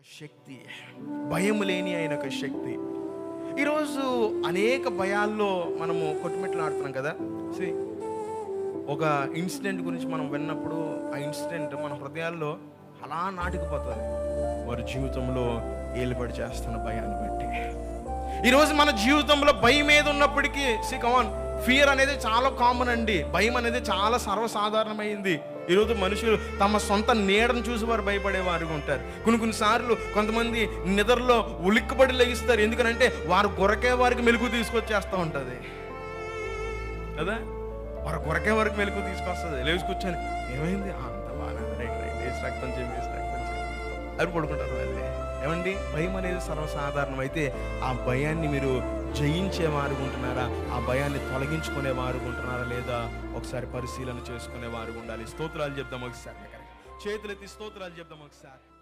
శక్తి. భయం లేని ఆయన ఒక శక్తి. ఈరోజు అనేక భయాల్లో మనము కొట్టుమిట్లాడుతున్నాం కదా? See, ఒక ఇన్సిడెంట్ గురించి మనం విన్నప్పుడు ఆ ఇన్సిడెంట్ మన హృదయాల్లో అలా నాటుకుపోతుంది. వారి జీవితంలో ఏలుబడి చేస్తున్న భయాన్ని బట్టి. ఈరోజు మన జీవితంలో భయం ఏది ఉన్నప్పటికీ సి కమాన్ ఫియర్ అనేది చాలా కామన్ అండి భయం అనేది చాలా సర్వసాధారణమైంది ఈరోజు మనుషులు తమ సొంత నీడను చూసి వారు భయపడేవారు ఉంటారు కొన్ని కొన్నిసార్లు కొంతమంది నిద్రలో ఉలిక్కబడి లెగిస్తారు ఎందుకనంటే వారు గొరకే వారికి మెలుగు తీసుకొచ్చేస్తూ ఉంటుంది కదా వారు గొరకే వారికి మెలుగు తీసుకొస్తుంది లేచి కూర్చొని ఏమైంది అంత బాగా రైట్ రైట్ వేసి రక్తం చేయి వేసి రక్తం చేయి అని పడుకుంటారు వాళ్ళే ఏమండి? భయం అనేది సర్వసాధారణం అయితే ఆ భయాన్ని మీరు జయించే ఉంటున్నారా? ఆ భయాన్ని తొలగించుకునే ఉంటున్నారా? లేదా ఒకసారి పరిశీలన చేసుకునే వారు ఉండాలి. స్తోత్రాలు చెప్దాం ఒకసారి. చేతులెత్తి స్తోత్రాలు చెప్దాం ఒకసారి.